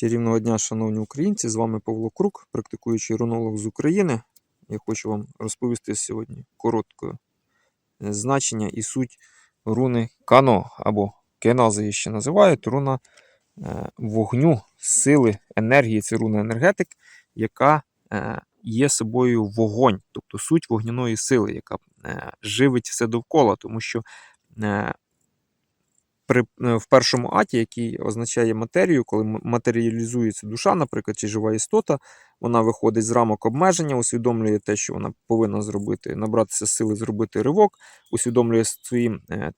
Чарівного дня, шановні українці! З вами Павло Крук, практикуючий рунолог з України. Я хочу вам розповісти сьогодні коротко е, значення і суть руни Кано або Кеназа її ще називають. Руна е, вогню, сили, енергії. Це руна енергетик, яка е, є собою вогонь, тобто суть вогняної сили, яка живить все довкола, тому що при, е, в першому аті, який означає матерію, коли матеріалізується душа, наприклад, чи жива істота, вона виходить з рамок обмеження, усвідомлює те, що вона повинна зробити, набратися сили, зробити ривок, усвідомлює своїм е,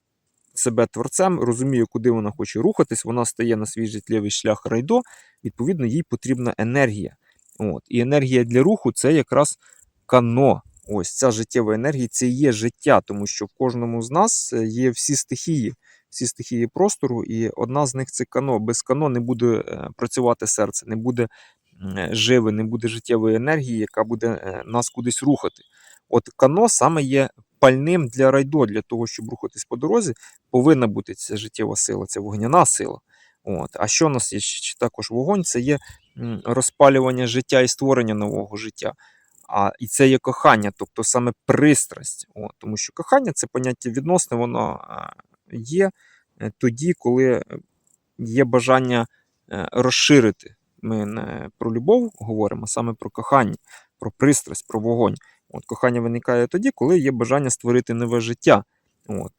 себе творцем, розуміє, куди вона хоче рухатись, вона стає на свій життєвий шлях райдо, відповідно, їй потрібна енергія. От. І енергія для руху це якраз кано. Ось ця життєва енергія це і є життя, тому що в кожному з нас е, є всі стихії, всі стихії простору, і одна з них це кано. Без кано не буде е, працювати серце, не буде е, живе, не буде життєвої енергії, яка буде е, нас кудись рухати. От кано саме є пальним для райдо, для того, щоб рухатись по дорозі, повинна бути ця життєва сила, це вогняна сила. От. А що у нас є ще також вогонь? Це є розпалювання життя і створення нового життя. А, і це є кохання, тобто саме пристрасть. От, тому що кохання це поняття відносне, воно є е, тоді, коли е, є бажання е, розширити. Ми не про любов говоримо, а саме про кохання, про пристрасть, про вогонь. От, кохання виникає тоді, коли є бажання створити нове життя. От.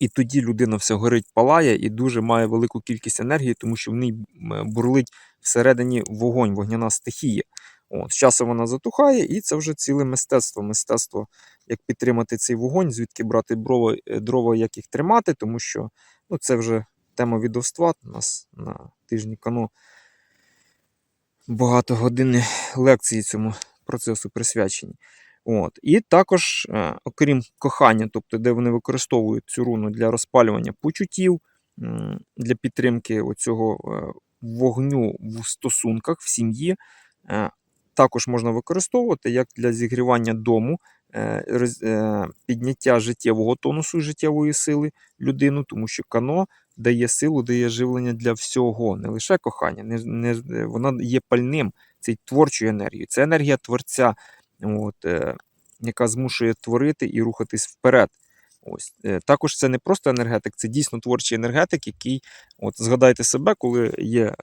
І тоді людина все горить, палає і дуже має велику кількість енергії, тому що в ній бурлить всередині вогонь, вогняна стихія. От, з часом вона затухає, і це вже ціле мистецтво. Мистецтво, як підтримати цей вогонь, звідки брати дрова, дрова як їх тримати, тому що ну, це вже тема відовства. У нас на тижні кано багатогодинні лекції цьому процесу присвячені. От. І також, е, окрім кохання, тобто, де вони використовують цю руну для розпалювання почуттів, для підтримки оцього е, вогню в стосунках в сім'ї, е, також можна використовувати як для зігрівання дому, е, е, підняття життєвого тонусу, життєвої сили людину, тому що кано дає силу, дає живлення для всього, не лише кохання, не, не, вона є пальним, це творчою енергією. Це енергія творця, от, е, яка змушує творити і рухатись вперед. Ось. Також це не просто енергетик, це дійсно творчий енергетик, який, от згадайте себе, коли є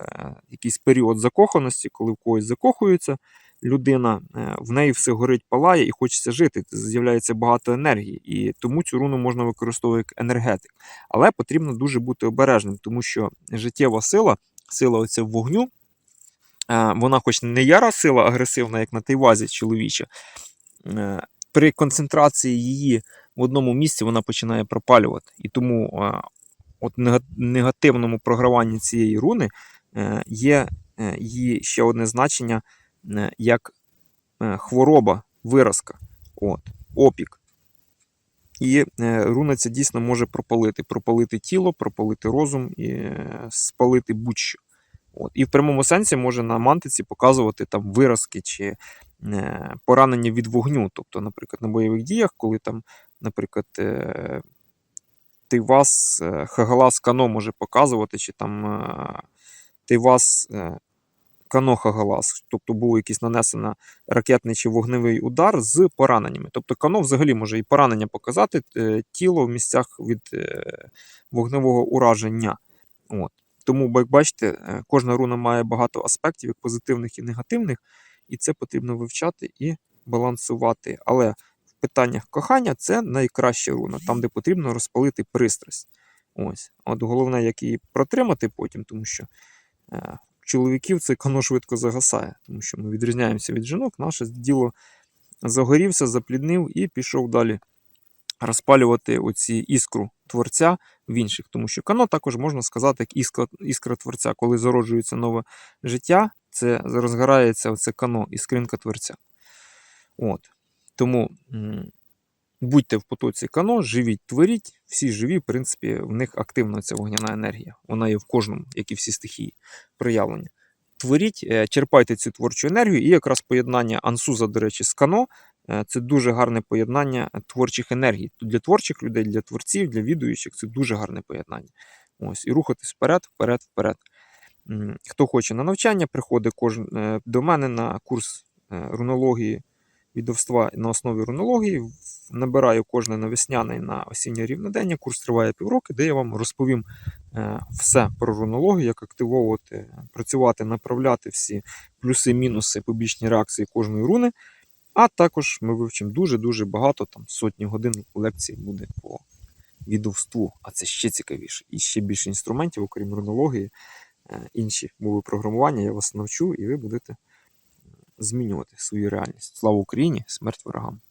якийсь період закоханості, коли в когось закохується людина, е, в неї все горить, палає і хочеться жити. З'являється багато енергії. І тому цю руну можна використовувати як енергетик. Але потрібно дуже бути обережним, тому що життєва сила, сила оця вогню, е, вона, хоч не яра сила агресивна, як на Тайвазі чоловіча, е, при концентрації її в одному місці вона починає пропалювати. І тому от негативному програванні цієї руни є її ще одне значення як е, хвороба, виразка, от, опік. І е, руна ця дійсно може пропалити, пропалити тіло, пропалити розум і е, спалити будь-що. От. І в прямому сенсі може на мантиці показувати там виразки чи е, поранення від вогню. Тобто, наприклад, на бойових діях, коли там, наприклад, е, Тейвас, е, Хагалас Кано може показувати, чи там е, Тейвас е, Кано Хагалас, тобто був якийсь нанесено ракетний чи вогневий удар з пораненнями. Тобто Кано взагалі може і поранення показати е, тіло в місцях від е, вогневого ураження. От. Тому, як бачите, е, кожна руна має багато аспектів, як позитивних і негативних, і це потрібно вивчати і балансувати. Але в питаннях кохання це найкраща руна, там, де потрібно розпалити пристрасть. Ось. От головне, як її протримати потім, тому що чоловіків це кано швидко загасає, тому що ми відрізняємося від жінок, наше діло загорівся, запліднив і пішов далі розпалювати оці іскру творця в інших. Тому що кано також можна сказати як іскра, іскра творця. Коли зароджується нове життя, це розгорається оце кано, іскринка творця. От. Тому будьте в потоці кано, живіть, творіть, всі живі, в принципі, в них активна ця вогняна енергія. Вона є в кожному, як і всі стихії проявлення. Творіть, е, черпайте цю творчу енергію, і якраз поєднання ансуза, до речі, з кано Е, Це дуже гарне поєднання творчих енергій. Для творчих людей, для творців, для відуючих це дуже гарне поєднання. Ось, і рухатись вперед, вперед, вперед. Хто хоче на навчання, приходить кожен е, до мене на курс рунології відовства на основі рунології. Набираю кожне на весняне і на осіннє рівнодення. Курс триває півроку, де я вам розповім е, все про рунологію, як активовувати, працювати, направляти всі плюси, мінуси, побічні реакції кожної руни. А також ми вивчимо дуже-дуже багато, там сотні годин лекцій буде по відовству, а це ще цікавіше. І ще більше інструментів, окрім рунології, е, інші мови програмування я вас навчу, і ви будете змінювати свою реальність. Слава Україні! Смерть ворогам!